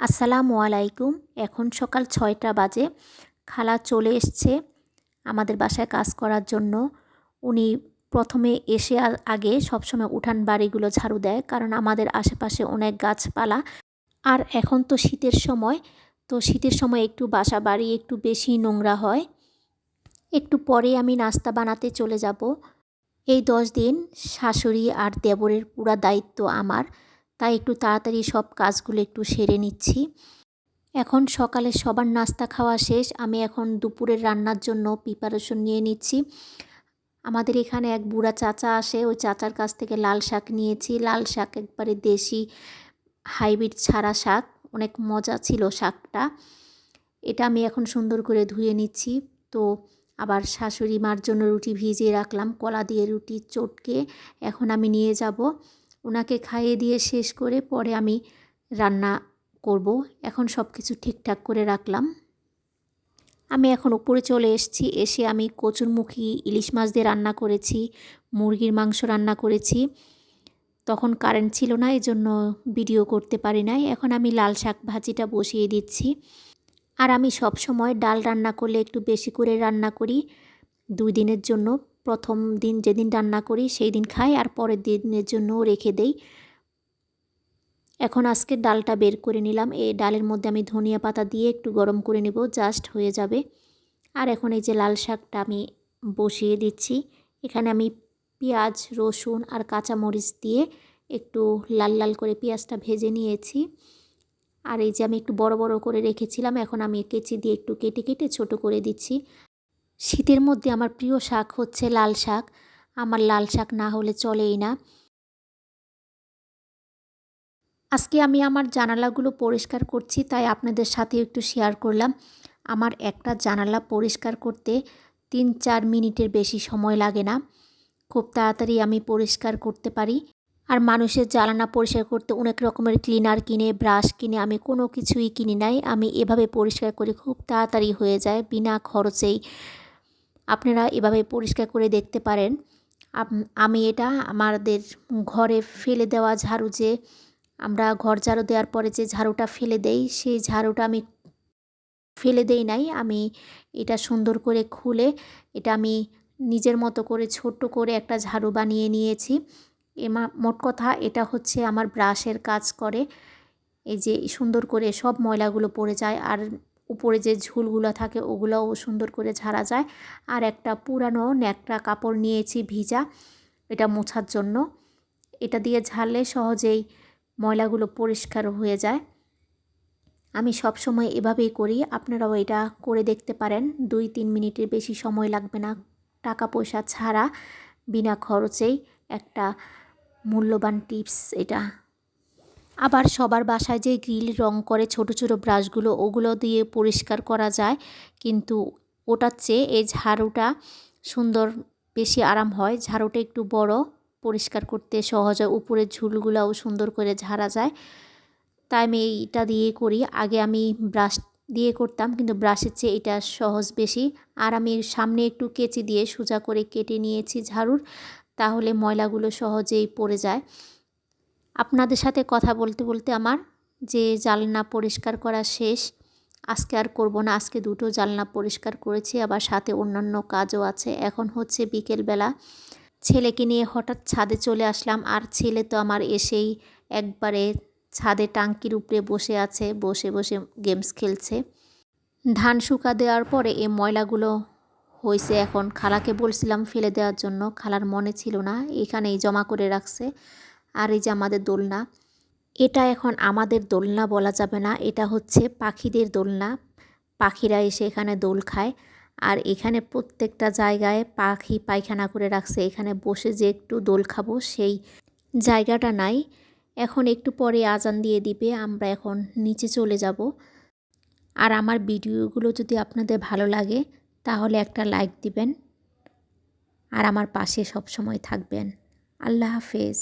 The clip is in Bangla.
আসসালামু আলাইকুম। এখন সকাল ছয়টা বাজে। খালা চলে এসছে আমাদের বাসায় কাজ করার জন্য। উনি প্রথমে এসে আগে সবসময় উঠান বাড়িগুলো ঝাড়ু দেয়, কারণ আমাদের আশেপাশে অনেক গাছপালা। আর এখন তো শীতের সময়, তো শীতের সময় একটু বাসা বাড়ি একটু বেশি নোংরা হয়। একটু পরে আমি নাস্তা বানাতে চলে যাব। এই দশ দিন শাশুড়ি আর দেবরের পুরা দায়িত্ব আমার। তাই একটু তাড়াতাড়ি সব কাজগুলো একটু সেরে নিচ্ছি। এখন সকালে সবার নাস্তা খাওয়া শেষ। আমি এখন দুপুরের রান্নার জন্য প্রিপারেশন নিয়ে নিচ্ছি। আমাদের এখানে এক বুড়া চাচা আসে। ওই চাচার কাছ থেকে লাল শাক নিয়েছি। লাল শাক একবারে দেশি হাইব্রিড ছাড়া শাক। অনেক মজা ছিল শাকটা। এটা আমি এখন সুন্দর করে ধুয়ে নিচ্ছি। তো আবার শাশুড়ি মার জন্য রুটি ভিজিয়ে রাখলাম। কলা দিয়ে রুটি, চটকে। এখন আমি নিয়ে যাব। ওনাকে খাইয়ে দিয়ে শেষ করে পরে আমি রান্না করব। এখন সব কিছু ঠিকঠাক করে রাখলাম। আমি এখন উপরে চলে এসেছি। এসে আমি কচুরমুখী ইলিশ মাছ দিয়ে রান্না করেছি, মুরগির মাংস রান্না করেছি। তখন কারেন্ট ছিল না এই জন্য ভিডিও করতে পারি নাই। এখন আমি লাল শাক ভাজিটা বসিয়ে দিচ্ছি। আর আমি সব সময় ডাল রান্না করলে একটু বেশি করে রান্না করি। দুই দিনের জন্য প্রথম দিন যেদিন রান্না করি সেই দিন খাই আর পরের দিনের জন্যও রেখে দেই। এখন আজকে ডালটা বের করে নিলাম। এই ডালের মধ্যে আমি ধনিয়া পাতা দিয়ে একটু গরম করে নেব, জাস্ট হয়ে যাবে। আর এখন এই যে লাল শাকটা আমি বসিয়ে দিচ্ছি। এখানে আমি পেঁয়াজ, রসুন আর কাঁচামরিচ দিয়ে একটু লাল লাল করে পেঁয়াজটা ভেজে নিয়েছি। আর এই যে আমি একটু বড় বড় করে রেখেছিলাম, এখন আমি কেচি দিয়ে একটু কেটে কেটে ছোট করে দিচ্ছি। শীতের মধ্যে আমার প্রিয় শাক হচ্ছে লাল শাক। আমার লাল শাক না হলে চলেই না। আজকে আমি আমার জানালাগুলো পরিষ্কার করছি, তাই আপনাদের সাথে একটু শেয়ার করলাম। আমার একটা জানালা পরিষ্কার করতে তিন চার মিনিটের বেশি সময় লাগে না। খুব তাড়াতাড়ি আমি পরিষ্কার করতে পারি। আর মানুষের জ্বালানা পরিষ্কার করতে অনেক রকমের ক্লিনার কিনে ব্রাশ কিনে, আমি কোনো কিছুই কিনি নাই। আমি এভাবে পরিষ্কার করি, খুব তাড়াতাড়ি হয়ে যায়, বিনা খরচেই। আপনারা এভাবে পরিষ্কার করে দেখতে পারেন। আমি এটা আমাদের ঘরে ফেলে দেওয়া ঝাড়ু যে আমরা ঘর ঝাড়ু দেওয়ার পরে যে ঝাড়ুটা ফেলে দেই, সেই ঝাড়ুটা আমি ফেলে দেই নাই। আমি এটা সুন্দর করে খুলে, এটা আমি নিজের মতো করে ছোট্ট করে একটা ঝাড়ু বানিয়ে নিয়েছি। এমা, মোট কথা এটা হচ্ছে আমার ব্রাশের কাজ করে। এই যে সুন্দর করে সব ময়লাগুলো পড়ে যায়। আর উপরে যে ঝুলগুলো থাকে ওগুলোও সুন্দর করে ঝাড়া যায়। আর একটা পুরানো ন্যাকড়া কাপড় নিয়েছি ভিজা, এটা মোছার জন্য। এটা দিয়ে ঝাড়লে সহজেই ময়লাগুলো পরিষ্কার হয়ে যায়। আমি সব সময় এভাবেই করি, আপনারাও এটা করে দেখতে পারেন। দুই তিন মিনিটের বেশি সময় লাগবে না টাকা পয়সা ছাড়া, বিনা খরচেই একটা মূল্যবান টিপস এটা। আবার সবার বাসায় যে গ্রিল রং করে ছোট ছোট ব্রাশগুলো, ওগুলো দিয়ে পরিষ্কার করা যায়। কিন্তু ওটার চেয়ে এই ঝাড়ুটা সুন্দর বেশি আরাম হয়। ঝাড়ুটা একটু বড়, পরিষ্কার করতে সহজ হয়। উপরের ঝুলগুলোও সুন্দর করে ঝাড়া যায়। তাই আমি এইটা দিয়ে করি। আগে আমি ব্রাশ দিয়ে করতাম, কিন্তু ব্রাশের চেয়ে এটা সহজ বেশি। আর আমি সামনে একটু কেচি দিয়ে সোজা করে কেটে নিয়েছি ঝাড়ুর, তাহলে ময়লাগুলো সহজেই পড়ে যায়। আপনাদের সাথে কথা বলতে বলতে আমার যে জালনা পরিষ্কার করা শেষ, আজকে আর করব না। আজকে দুটো জালনা পরিষ্কার করেছি, আবার সাথে অন্যান্য কাজও আছে। এখন হচ্ছে বিকেলবেলা ছেলেকে নিয়ে হঠাৎ ছাদে চলে আসলাম, আর ছেলে তো আমার এসেই একবারে ছাদে টাঙ্কির উপরে বসে আছে, বসে বসে গেমস খেলছে। ধান শুকা দেওয়ার পরে এই ময়লাগুলো হয়েছে এখন। খালাকে বলছিলাম ফেলে দেওয়ার জন্য, খালার মনে ছিল না, এখানেই জমা করে রাখছে। আর এই যে আমাদের দোলনা, এটা এখন আমাদের দোলনা বলা যাবে না, এটা হচ্ছে পাখিদের দোলনা। পাখিরা এসে এখানে দোল খায় আর এখানে প্রত্যেকটা জায়গায় পাখি পায়খানা করে রাখছে। এখানে বসে যে একটু দোল খাব সেই জায়গাটা নাই। এখন একটু পরে আজান দিয়ে দিবে, আমরা এখন নিচে চলে যাব। আর আমার ভিডিওগুলো যদি আপনাদের ভালো লাগে, তাহলে একটা লাইক দিবেন। আর আমার পাশে সব সময় থাকবেন। আল্লাহ হাফেজ।